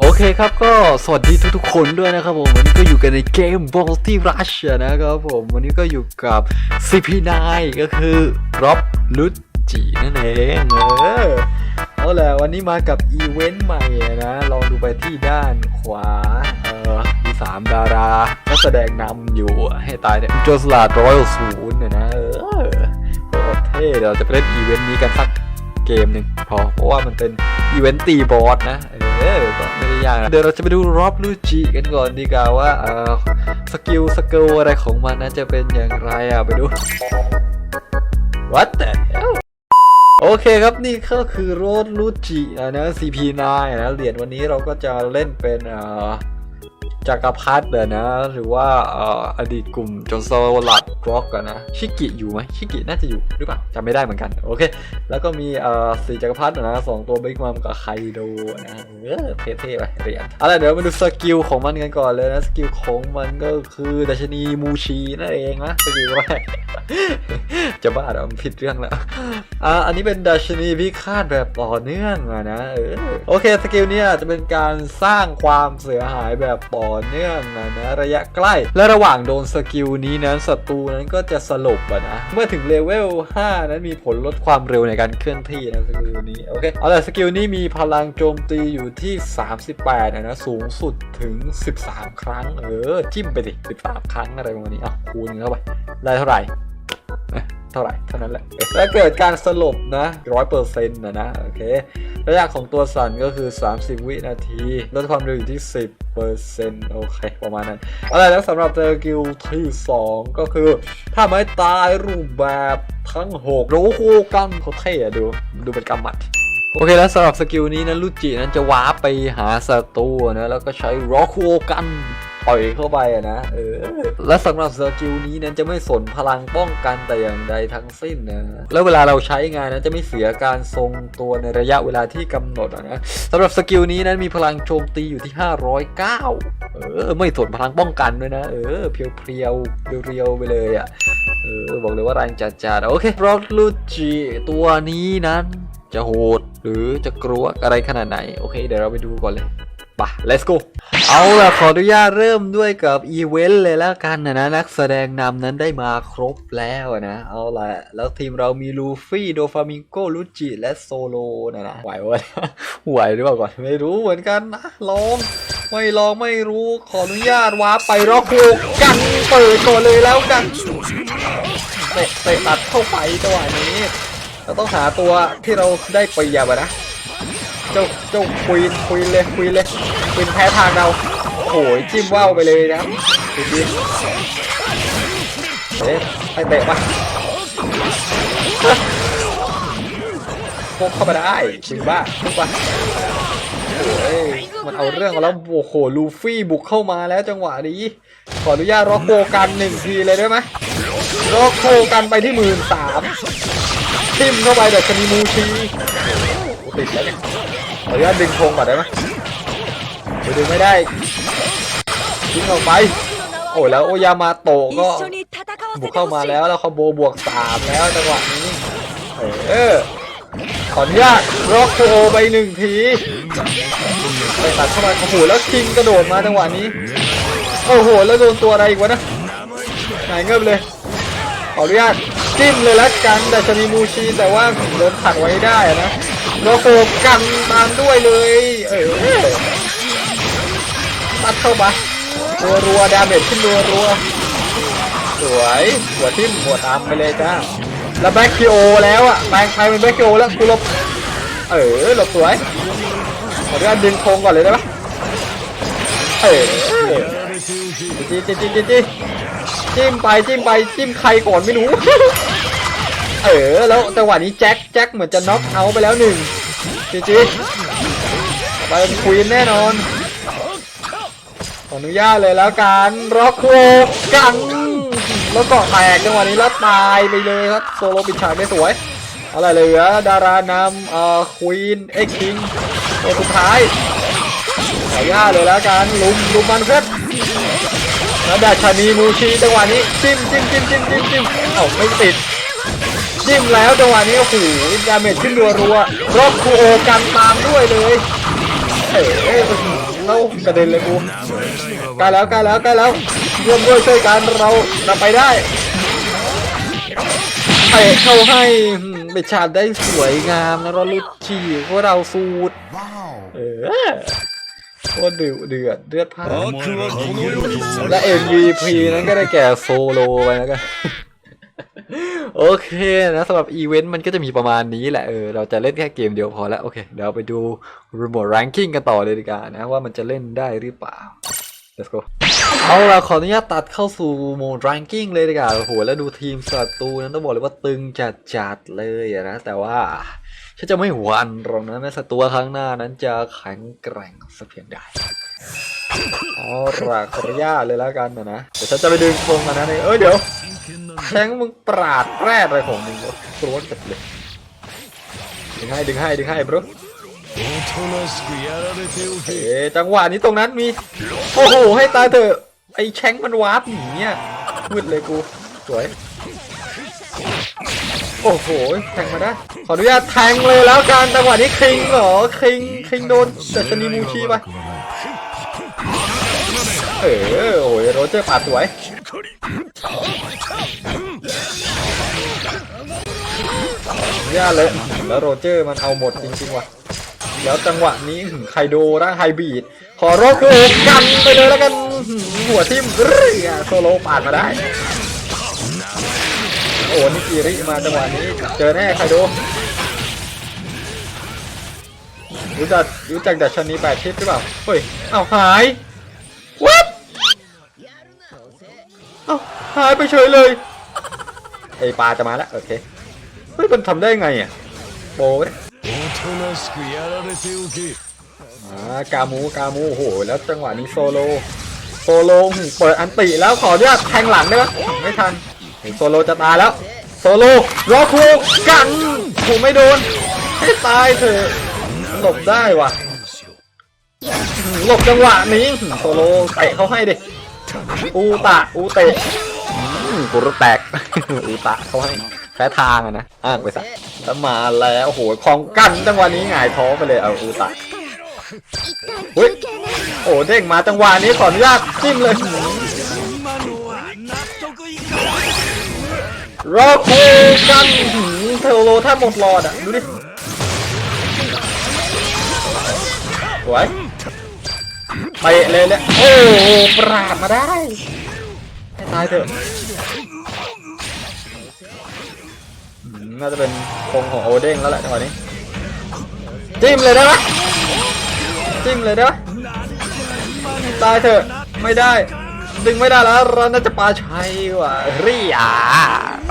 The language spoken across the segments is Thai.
โอเคครับก็สวัสดีทุกๆคนด้วยนะครับผม วันนี้ก็อยู่กันในเกม v o l t y Rush นะครับผม วันนี้ก็อยู่กับ CP9 ก็คือร็อบลุจินั่นเองเออเอาแหละวันนี้มากับอีเวนต์ใหม่นะ ลองดูไปที่ด้านขวา เออมีสามดารานักแสดงนำอยู่ให้ตายเนี่ยโจสลาดรอยัลศูนย์เนี่ยนะ เออโคตรเท่เดี๋ยวเราจะไปเล่นอีเวนต์นี้กันสัก เกมหนึ่งพอเพราะว่ามันเป็นอีเวนต์ตีบอสนะเออก็ไม่ได้ยากนะเดี๋ยวเราจะไปดูรอบลูจิกันก่อนดีกว่าว่าเออสกิลสกิลอะไรของมันนะจะเป็นอย่างไรอะไปดู What the hell โอเคครับนี่ก็คือโรดลูจินะ CP9 นะเหรียญวันนี้เราก็จะเล่นเป็นเอ่อ จักรพรรดิอะนะ หรือว่าอดีตกลุ่มจนโซลัดกรอกกันนะชิกิอยู่ไหมชิกิน่าจะอยู่หรือเปล่าจำไม่ได้เหมือนกัน โอเค แล้วก็มีเอ่จักรพรรดินะสองตัวบิ๊กมัมกับไคโดนะเออเท่ๆไปเรียญเอาล่ะเดี๋ยวมาดูสกิลของมันกันก่อนเลยนะ สกิลของมันก็คือดัชนีมูชีนั่นเองนะสกิลแรกจะบ้าเหรอผิดเรื่องแล้วอ่าอันนี้เป็นดัชนีพิฆาตแบบต่อเนื่องอะนะเออโอเคสกิลเนี้จะเป็นการสร้างความเสียหายแบบต่อเนื่องนะนะระยะใกล้ และระหว่างโดนสกิลนี้นั้นศัตรูนั้นก็จะสลบอะนะ เมื่อถึงเลเวล 5 นั้นมีผลลดความเร็วในการเคลื่อนที่นะสกิลนี้โอเคเอาล่ะสกิลนี้มีพลังโจมตีอยู่ที่ 38อะนะสูงสุดถึง 13 ครั้ง เออ จิ้มไปดิ13 ครั้งอะไรประมาณนี้อะคูณเข้าไปได้เท่าไหร่ เท่าไหร่เท่านั้นแหละแล้วเกิดการสลบนะร้อยเปอร์เซ็นต์นะนะโอเคระยะของตัวสั่นก็คือ 30 วินาทีลดความเร็วอยู่ที่ 10เปอร์เซ็นต์โอเคประมาณนั้นอะไรแล้วสำหรับเจอกิลที่ 2 ก็คือ ถ้าไม่ตายรูปแบบทั้ง6โลโคกันเขาเท่อะดูดูเป็นกำมัดโอเคแล้วสำหรับสกิลนี้นะลูจินั้นจะวาร์ปไปหาศัตรูนะแล้วก็ใช้ร็อกโคกัน ปล่อยเข้าไปอะนะเออและสำหรับสกิลนี้นั้นจะไม่สนพลังป้องกันแต่อย่างใดทั้งสิ้นนะแล้วเวลาเราใช้งานนั้นจะไม่เสียการทรงตัวในระยะเวลาที่กำหนดอะนะสำหรับสกิลนี้นั้นมีพลังโจมตีอยู่ที่ 509 เออไม่สนพลังป้องกันด้วยนะ เออเพียวเพียวๆเรียวๆไปเลยอะเออบอกเลยว่าแรงจัดๆโอเคร็อกลูจิตัวนี้นั้นจะโหดหรือจะกลัวอะไรขนาดไหน โอเค เดี๋ยวเราไปดูก่อนเลย ไป let's go เอาล่ะขออนุญาตเริ่มด้วยกับอีเวนต์เลยแล้วกันนะนะนักแสดงนำนั้นได้มาครบแล้วนะ เอาล่ะ แล้วทีมเรามีลูฟี่ โดฟามิงโกลูจิ และโซโลนะนะไหววะไหวหรือเปล่าก่อน ไม่รู้เหมือนกันนะลอง ไม่ลองไม่รู้ขออนุญาตวาร์ปไปร็อกโคกันเปิดก่อนเลยแล้วกันเตะตัดเข้าไปจังหวะนี้ เราต้องหาตัวที่เราได้เปรียบอะนะ เจ้าเจ้าควีนควีนเลยควีนเลยควีนแพ้ทางเราโอ้ยจิ้มว่าวไปเลยนะดีดีเอ๊ะให้เตะปะพกเข้ามาได้จริงบ้าทุกปะโอ้ยมันเอาเรื่องแล้วโอ้โหลูฟี่บุกเข้ามาแล้วจังหวะนี้ขออนุญาตร็อกโคกันหนึ่งทีเลยได้ไหมร็อกโคกันไปที่หมื่นสามทิมเข้าไปแบบชนิมูชีโอ้ติดแล้วเนี่ย ขออนุญาตดึงโงก่อนได้ไหมไปดึงไม่ได้ทิ้งออกไป โอ้แล้วโอยามาโตก็บุกเข้ามาแล้วแล้วเขาโบบวกสามแล้วจังหวะนี้เออขออนุญาตล็อกโคไปหนึ่งทีไปตัดเข้ามาโอ้โหแล้วทิงกระโดดมาจังหวะนี้โอ้โหแล้วโดนตัวอะไรอีกวะนะหายเงิบเลย ขออนุญาตจิ้มเลยละกันแต่จะมีมูชีแต่ว่าโดนผักไว้ได้นะ แล้วโฟกันตามด้วยเลย เออตัดเข้ามารัวรัวดาเมจขึ้นรัวรัวสวยหัวทิ่มหัวตามไปเลยจ้าแล้วแบ็คคิโอแล้วอะแบงค์ไทยเป็นแบ็คคิโอแล้วกูหลบเออหลบสวยขออนุญาตดึงโคงก่อนเลยได้ปะเออจีจีจีจีจีจิ้มไปจิ้มไปจิ้มใครก่อนไม่รู้ เออแล้วจังหวะนี้แจ็คแจ็คเหมือนจะน็อกเอาไปแล้วหนึ่งจีจีไปควีนแน่นอนขออนุญาตเลยแล้วกันร็อกโคกันแล้วก็แตกจังหวะนี้แล้วตายไปเลยครับโซโลปิดฉากได้สวยอะไรเหลือดารานำเอ่อควีนเอ็กคิงตัวสุดท้ายขออนุญาตเลยแล้วกันลุมลุมมันเพชรแล้วดาชานีมูชีจังหวะนี้จิ้มจิ้มจิ้มจิ้มจิ้มจิ้มเอ้าไม่ติด จิ้มแล้วจังหวะนี้โอ้โหดาเมจขึ้นรัวๆรอบคูโอกันตามด้วยเลยเฮ้ยเรากระเด็นเลยกูใกล้แล้วใกล้แล้วใกล้แล้วรวมด้วยช่วยกันเราจะไปได้เตเข้าให้เบชาได้สวยงามนะเราลุดฉี่พราะเราสูดเออโคตรเดือดเดือดเดือดพลาดและ MVP นั้นก็ได้แก่โซโลไปแล้วกัน โอเคนะสำหรับอีเวนต์มันก็จะมีประมาณนี้แหละเออเราจะเล่นแค่เกมเดียวพอแล้วโอเคเดี๋ยวไปดูรีโมท ranking กันต่อเลยดีกว่านะว่ามันจะเล่นได้หรือเปล่า let's go เอาล่ะขออนุญาตตัดเข้าสู่โหมด ranking เลยดีกว่าโอ้โหแล้วดูทีมศัตรูนั้นต้องบอกเลยว่าตึงจัดๆเลยนะ แต่ว่าฉันจะไม่หวั่นหรอกนะแม้ศัตรูข้งหน้านั้นจะแข็งแกร่งสักเพียงใด อ๋อะขออนุญาเลยแล้วกันนะนะ เดี๋ยวฉันจะไปดึงพงกันนะนี่เอ้ยเดี๋ยวแทงมึงปราดแรดอะไรของมึงวะโกรธจัดเลยดึงให้ดึงให้ดึงให้บรูเอ๋จังหวะนี้ตรงนั้นมี โอ้โห ให้ตายเถอะไอ้แชงมันวาร์ปหนีเนี่ยมืดเลยกู สวย โอ้โห แทงมาได้ ขออนุญาตแทงเลยแล้วกันจังหวะนี้คิงเหรอคิงคิงโดนแต่ชนีมูชีไป เออโอ้ยโรเจอร์ปาดสวยย่าเลย แล้วโรเจอร์มันเอาหมดจริงๆว่ะ แล้วจังหวะนี้ไคโดร่างไฮบีด ขอรบคือกันไปเลยแล้วกัน หัวทิ่มเรื่อโซโลปาดมาได้ โอ้นิกิริมาจังหวะนี้ เจอแน่ไคโดรู้จักรู้จักดัชนีแปดทิศหรือเปล่า เฮ้ย เอาหาย อ้าหายไปเฉยเลยไอปลาจะมาแล้วโอเคเฮ้ยมันทำได้ไงอะโบยอ่ากามูกามูโอ้โหแล้วจังหวะนี้โซโลโซโลเปิดอันติแล้วขอเนุญาแทงหลังได้ไหมไม่ทันโซโลจะตายแล้วโซโลรอครูกันครูไม่โดนให้ตายเถอะหลบได้วะหลบจังหวะนี้โซโลเตะเขาให้ดิ อูตะอูเตะอืมกูรถแตกอูตะเขาให้แพ้ทางอะนะอ้างไปสักแล้วมาแล้วโอ้โหคลองกันจังหวะนี้หงายท้องไปเลยเอาอูตะอุ้ยโอ้เด้งมาจังหวะนี้ขออนุญาตจิ้มเลยรอคูกันเทโลแทบหมดหลอดอะดูดิสวย ไปเลยเลยโอ้โหปราดมาได้ให้ตายเถอะน่าจะเป็นคงของโอเด้งแล้วแหละจังหวะนี้จิ้มเลยได้ไหมจิ้มเลยได้ไหมตายเถอะไม่ได้ ดึงไม่ได้แล้วเราน่าจะปาชัยว่ะเรียไป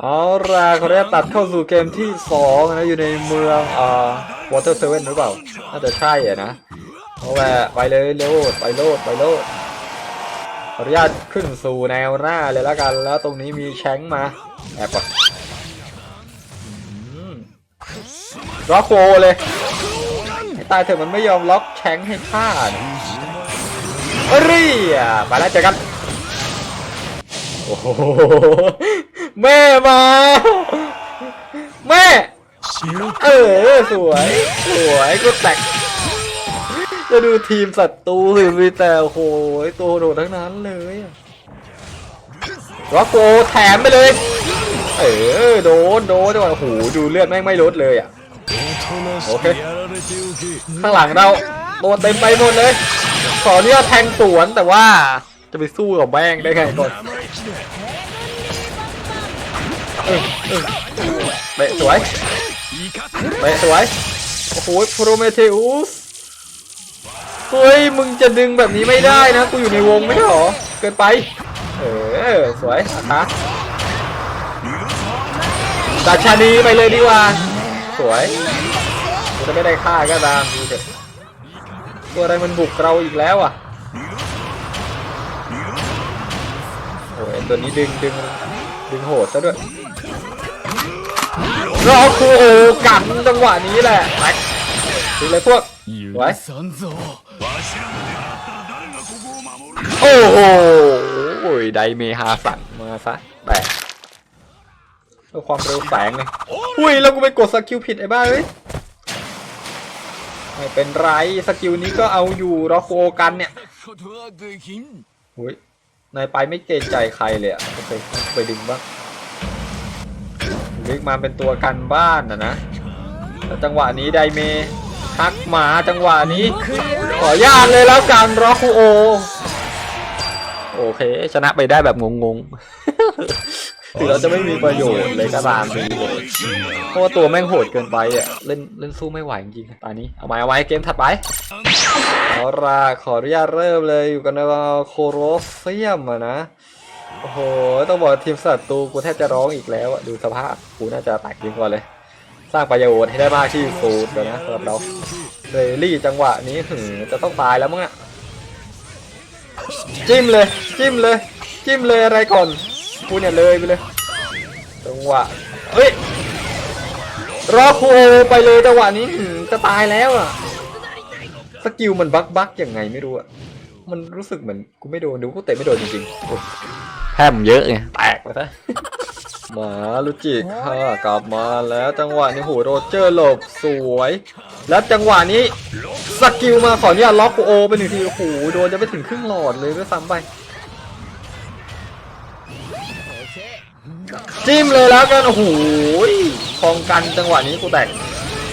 เอาล่ะเขาได้ตัดเข้าสู่เกมที่สองนะอยู่ในเมืองอ่าวอเตอร์เซเว่นหรือเปล่า น่าจะใช่อะนะเอาแหละไปเลยโลดไปโลดไปโลดขออนุญาตขึ้นสู่แนวหน้าเลยแล้วกัน แล้วตรงนี้มีแชงมาแอบก่อนล็อกโคเลยให้ตายเถอะมันไม่ยอมล็อกแชงให้ฆ่านะเรียไปแล้วเจอกัน โอ้โห แม่มา แม่ เออ สวย สวยก็แตกจะดูทีมศัตรูสิมีแต่โหยตัวโดดทั้งนั้นเลยล็อกโกแถมไปเลย เออ โดนโดนด้งหวะโหดูเลือดแม่งไม่ลดเลยอะโอเคข้างหลังเราโดนเต็มไปหมดเลย ขอเนี่ยแทงสวนแต่ว่าจะไปสู้กับแบงได้ไงก่อน เตะสวยเตะสวย โอ้โหโปรเมเทอุสเฮ้ย มึงจะดึงแบบนี้ไม่ได้นะ กูอยู่ในวงไม่ใช่หรอ เกินไป เออ สวยนะคะดัชนีไปเลยดีกว่า สวยกูจะไม่ได้ฆ่าก็ตามดูเถอะตัวอะไรมันบุกเราอีกแล้วอะโอ้ยตัวนี้ดึงดึงดึงโหดซะด้วย รอคูโอกันจังหวะนี้แหละไปดูเลยพวกไว้โอ้โหไดเมฮาสันมาซะแปกด้วความเร็วแสงเลยอุ้ยแล้วกูไปกดสกิลผิดไอ้บ้าเอ้ยไม่เป็นไรสกิลนี้ก็เอาอยู่รอโคกันเนี่ยอุ้ยนายไปไม่เกรงใจใครเลยอะไปไปดึงบ้าง ดึงมาเป็นตัวกันบ้านนะนะแล้วจังหวะนี้ไดเมทักหมาจังหวะนี้ขออนุญาตเลยแล้วกันรอคูโอ โอเค ชนะไปได้แบบงงๆถึงเราจะไม่มีประโยชน์เลยก็ตามดีเลยเพราะว่าตัวแม่งโหดเกินไปอะเล่นเล่นสู้ไม่ไหวจริงๆตอนนี้เอาไว้เอาไว้เกมถัดไปเอาล่ะขออนุญาตเริ่มเลยอยู่กันในโคโรเซียมอะนะ โอ้โห ต้องบอกทีมศัตรูกูแทบจะร้องอีกแล้วอะดูสภาพกูน่าจะแตกยิงก่อนเลย สร้างประโยชน์ให้ได้มากที่สุดเลยนะสำหรับเราเรลี่จังหวะนี้ถึงจะต้องตายแล้วมั้งอะจิ้มเลย จิ้มเลย จิ้มเลยอะไรก่อนกูเนี่ยเลยไปเลย จังหวะเฮ้ยรอคูไปเลยจังหวะนี้หืมจะตายแล้วอะสกิลมันบักบักยังไงไม่รู้อะมันรู้สึกเหมือนกูไม่โดนดูกูเตะไม่โดนจริงๆ มเยอะไงแตกไปซะหมาลูจิค่ะกลับมาแล้วจังหวะนี้โหโรเจอร์หลบสวย แล้วจังหวะนี้สกิลมาขออนุญาตล็อกโอไปหนึ่งทีโอ้โหโดนจะไปถึงครึ่งหลอดเลยด้วยซ้ำไปจิ้มเลยแล้วกันโอ้โหคองกันจังหวะนี้กูแตก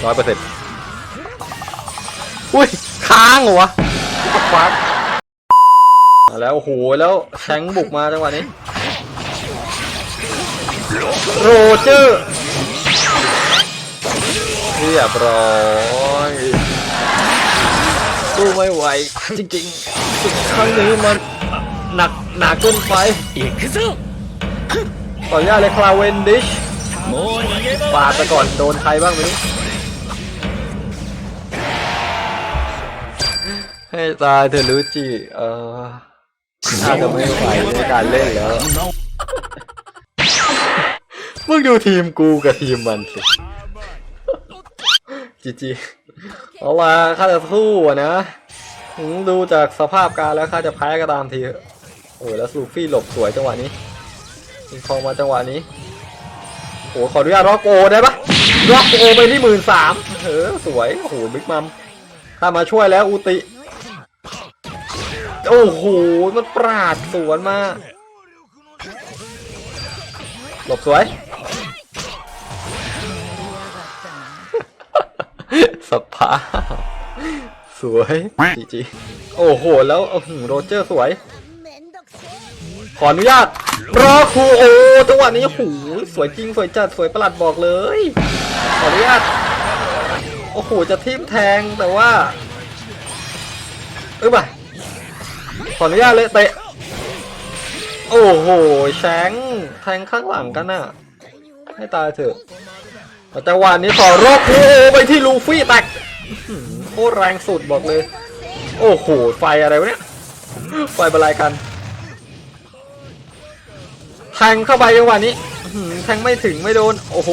ร้อยเปอร์เซ็นต์อุ้ยค้างเหรอวะฟัก มาแล้วโหแล้วแทงบุกมาจังหวะนี้ โรเจอร์เรียบร้อยสู้ไม่ไหวจริงๆสุดครั้งนี้มันหนักหนักเกินไปอีกคือต่อยาเลยคลาเวนดิชปาดไปก่อนโดนใครบ้างไม่รู้ให้ตายเธอรู้จีเออ น่าจะไม่ไหวในการเล่นแล้วมึงดูทีมกูกับทีมมันสิจีจีเอาละข้าจะสู้นะดูจากสภาพการแล้วข้าจะแพ้ก็ตามทีโอ้ยแล้วซูฟี่หลบสวยจังหวะนี้ยิงคองมาจังหวะนี้โอ้ขออนุญาตร็อกโอได้ปะร็อกโอไปที่หมื่นสามเออสวยโอ้โหบิ๊กมัมถ้ามาช่วยแล้วอุติ โอ้โห มันปราดสวนมา หลบสวยสภาพสวยจีจีโอ้โห แล้วอื้อหือโรเจอร์สวย ขออนุญาตรอครูโอจังหวะนี้โอ้โหสวยจริง สวยจัด สวยประหลัดบอกเลย ขออนุญาต โอ้โห จะทิมแทงแต่ว่า เอ้ยบ่ะ ขออนุญาตเลยเตะ โอ้โห แชงแทงข้างหลังกันน่ะ ให้ตายเถอะแต่จังหวะนี้ขอรอบโอไปที่ลูฟี่แตกโคตรแรงสุดบอกเลย โอ้โห ไฟอะไรวะเนี่ย ไฟบรรลัยกัน แทงเข้าไปจังหวะนี้แทงไม่ถึงไม่โดน โอ้โห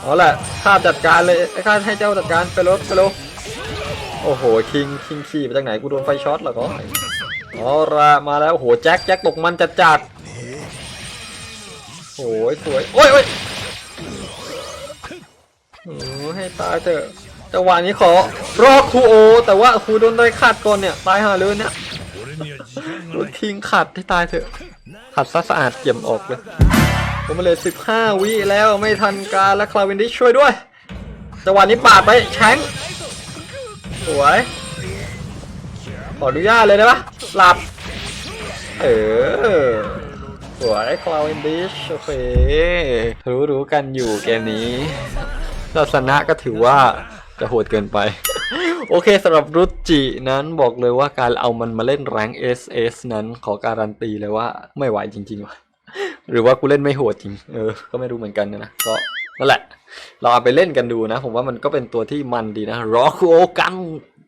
เอาแหละข้าจัดการเลยข้าให้เจ้าจัดการไปรถไปรถ โอ้โหคิงคิงขี่ไปจากไหนกูโดนไฟช็อตเหรอก็อ๋อรามาแล้วโอ้โหแจ็คแจ็คตกมันจัดจัดโอ้ยสวยโอ้ยโอ้ยอให้ตายเถอะจังหวะนี้ขอรอครูโอ แต่ว่าครูโดนได้ขาดก่อนเนี่ยตายหาเลยเนี่ยโดนทิ้งขัดให้ตายเถอะขัดซะสะอาดเกี่ยมออกเลยผมมาเลห้าวิแล้วไม่ทันการและคลาวินดิช่วยด้วยจังหวะนี้ปาดไปแชง สวย ขออนุญาตเลยได้ปะหลับ เออ สวยคลาวินดิชโอเค รู้รู้ๆกันอยู่เกมนี้ศาสนะก็ถือว่าจะโหดเกินไป โอเคสำหรับรุจินั้นบอกเลยว่าการเอามันมาเล่นแรง SS นั้นขอการันตีเลยว่าไม่ไหวจริงๆว่ะหรือว่ากูเล่นไม่โหดจริง เออ ก็ไม่รู้เหมือนกันนะก็ นั่นแหละ เราเอาไปเล่นกันดูนะ ผมว่ามันก็เป็นตัวที่มันดีนะรอคูโอกัน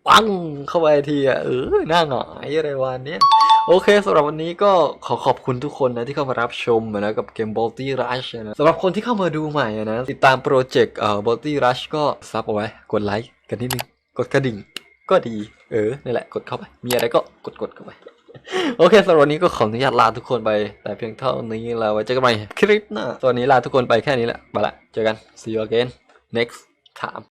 ปังเข้าไปทีอะเออหน้าหงายอะไรวันนี้โอเคสำหรับวันนี้ก็ขอขอบคุณทุกคนนะที่เข้ามารับชมนะกับเกม b o l t y Rush นะสำหรับคนที่เข้ามาดูใหม่นะ ติดตามโปรเจกต์เอ่อ b o l t y Rush ก็ซับเอาไว้ กดไลค์กันนิดนึง กดกระดิ่งก็ดี เออนี่แหละกดเข้าไป มีอะไรก็กดกดเข้าไป โอเคสำหรับวันนี้ก็ขออนุญาตลาทุกคนไป แต่เพียงเท่านี้แล้วไว้เจอกันใหม่คลิปหน้าตอนนี้ลาทุกคนไปแค่นี้แหละไปละเจอกัน see you again next time